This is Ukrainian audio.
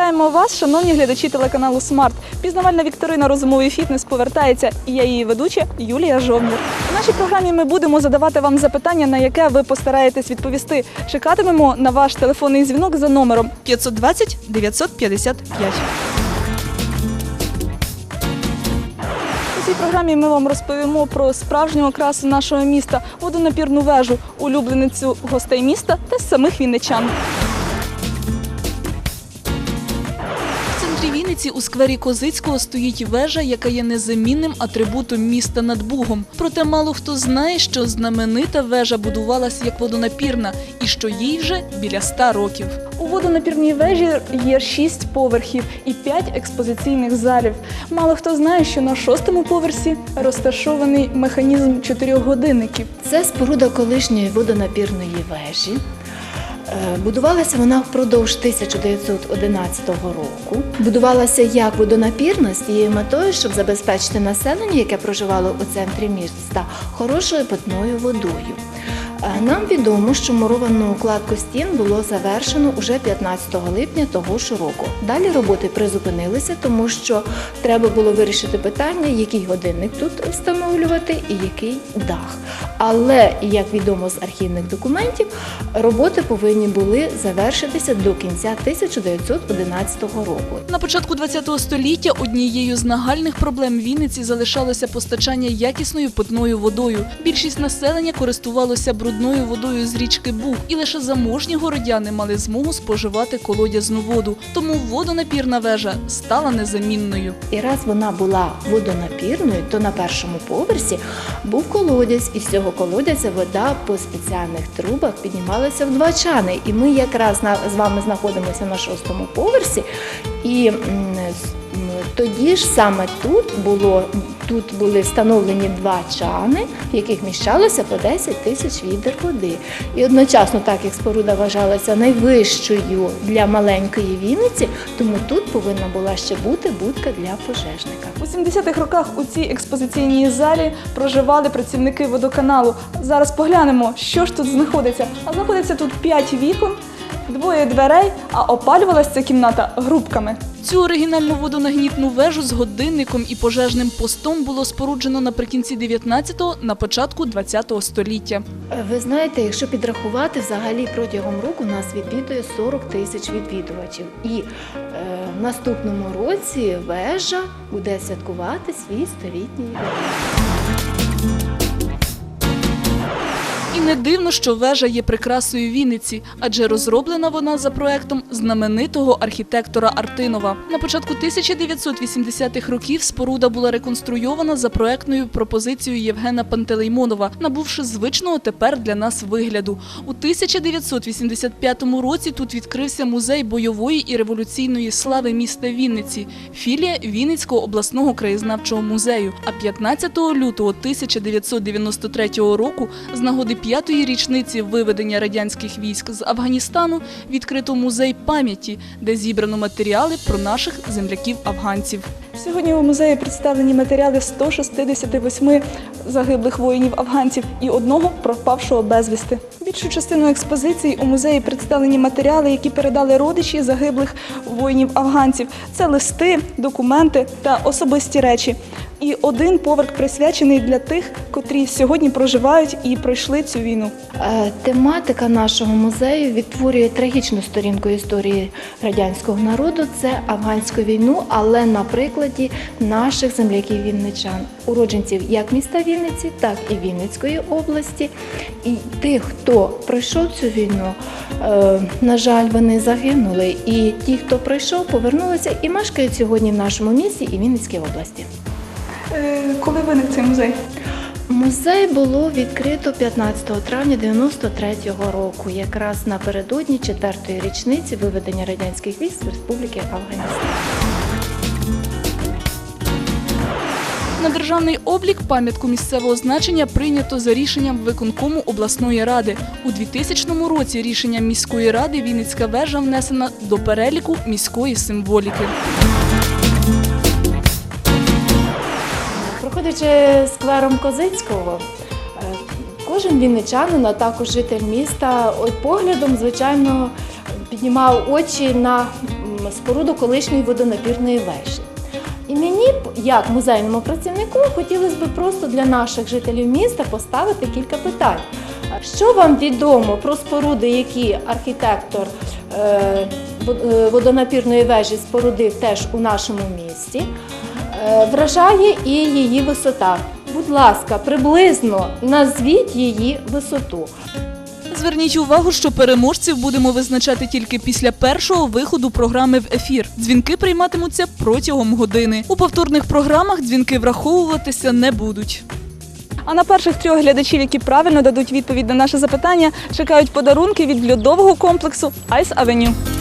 Вітаємо вас, шановні глядачі телеканалу Смарт. Пізнавальна вікторина розумовий фітнес повертається, і я її ведуча Юлія Жовнір. У нашій програмі ми будемо задавати вам запитання, на яке ви постараєтесь відповісти. Чекатимемо на ваш телефонний дзвінок за номером 520 955. У цій програмі ми вам розповімо про справжню окрасу нашого міста, водонапірну вежу, улюбленицю гостей міста та самих вінничан. Центрі у сквері Козицького стоїть вежа, яка є незамінним атрибутом міста над Бугом. Проте мало хто знає, що знаменита вежа будувалася як водонапірна і що їй вже біля ста років. У водонапірній вежі є шість поверхів і п'ять експозиційних залів. Мало хто знає, що на шостому поверсі розташований механізм чотирьох годинників. Це споруда колишньої водонапірної вежі. Е, Будувалася вона впродовж 1911 року. Будувалася як водонапірна з тією метою, щоб забезпечити населення, яке проживало у центрі міста, хорошою питною водою. Е, Нам відомо, що муровану укладку стін було завершено уже 15 липня того ж року. Далі роботи призупинилися, тому що треба було вирішити питання, який годинник тут встановлювати і який дах. Але, як відомо з архівних документів, роботи повинні були завершитися до кінця 1911 року. На початку ХХ століття однією з нагальних проблем Вінниці залишалося постачання якісною питною водою. Більшість населення користувалося брудною водою з річки Буг, і лише заможні городяни мали змогу споживати колодязну воду. Тому водонапірна вежа стала незамінною. І раз вона була водонапірною, то на першому поверсі був колодязь, і з цього колодязя вода по спеціальних трубах піднімалася в два чани. І ми якраз з вами знаходимося на шостому поверсі. І тоді ж саме тут було тут були встановлені два чани, в яких міщалося по 10 тисяч відер води. І одночасно, так як споруда вважалася найвищою для маленької Вінниці, тому тут повинна була ще бути будка для пожежника. У 70-х роках у цій експозиційній залі проживали працівники водоканалу. Зараз поглянемо, що ж тут знаходиться. А знаходиться тут п'ять вікон, двоє дверей, а опалювалася ця кімната грубками. Цю оригінальну водонагнітну вежу з годинником і пожежним постом було споруджено наприкінці 19-го, на початку 20-го століття. Ви знаєте, якщо підрахувати, взагалі протягом року нас відвідує 40 тисяч відвідувачів. І е, в наступному році вежа буде святкувати свій столітній. Не дивно, що вежа є прикрасою Вінниці, адже розроблена вона за проектом знаменитого архітектора Артинова. На початку 1980-х років споруда була реконструйована за проектною пропозицією Євгена Пантелеймонова, набувши звичного тепер для нас вигляду. У 1985 році тут відкрився музей бойової і революційної слави міста Вінниці, філія Вінницького обласного краєзнавчого музею. А 15 лютого 1993 року з нагоди п'ятої річниці виведення радянських військ з Афганістану відкрито музей пам'яті, де зібрано матеріали про наших земляків-афганців. Сьогодні у музеї представлені матеріали 168 загиблих воїнів афганців і одного пропавшого безвісти. Більшу частину експозиції у музеї представлені матеріали, які передали родичі загиблих воїнів афганців. Це листи, документи та особисті речі. І один поверх присвячений для тих, котрі сьогодні проживають і пройшли цю війну. Е, Тематика нашого музею відтворює трагічну сторінку історії радянського народу. Це афганську війну, але на прикладі наших земляків вінничан, уродженців як міста Вінниці, так і Вінницької області. І тих, хто пройшов цю війну, е, на жаль, вони загинули. І ті, хто пройшов, повернулися і мешкають сьогодні в нашому місті і Вінницькій області. Е, Коли виник цей музей? Музей було відкрито 15 травня 93-го року, якраз напередодні четвертої річниці виведення радянських військ з Республіки Афганістан. На державний облік пам'ятку місцевого значення прийнято за рішенням виконкому обласної ради. У 2000 році рішенням міської ради Вінницька вежа внесена до переліку міської символіки. Проходячи сквером Козицького, е, кожен вінничанин, а також житель міста, поглядом, звичайно, піднімав очі на споруду колишньої водонапірної вежі. І мені, як музейному працівнику, хотілося б просто для наших жителів міста поставити кілька питань. Що вам відомо про споруди, які архітектор е, е, водонапірної вежі спорудив теж у нашому місті? Е, Вражає і її висота. Будь ласка, приблизно назвіть її висоту. Зверніть увагу, що переможців будемо визначати тільки після першого виходу програми в ефір. Дзвінки прийматимуться протягом години. У повторних програмах дзвінки враховуватися не будуть. А на перших трьох глядачів, які правильно дадуть відповідь на наше запитання, чекають подарунки від льодового комплексу Ice Avenue.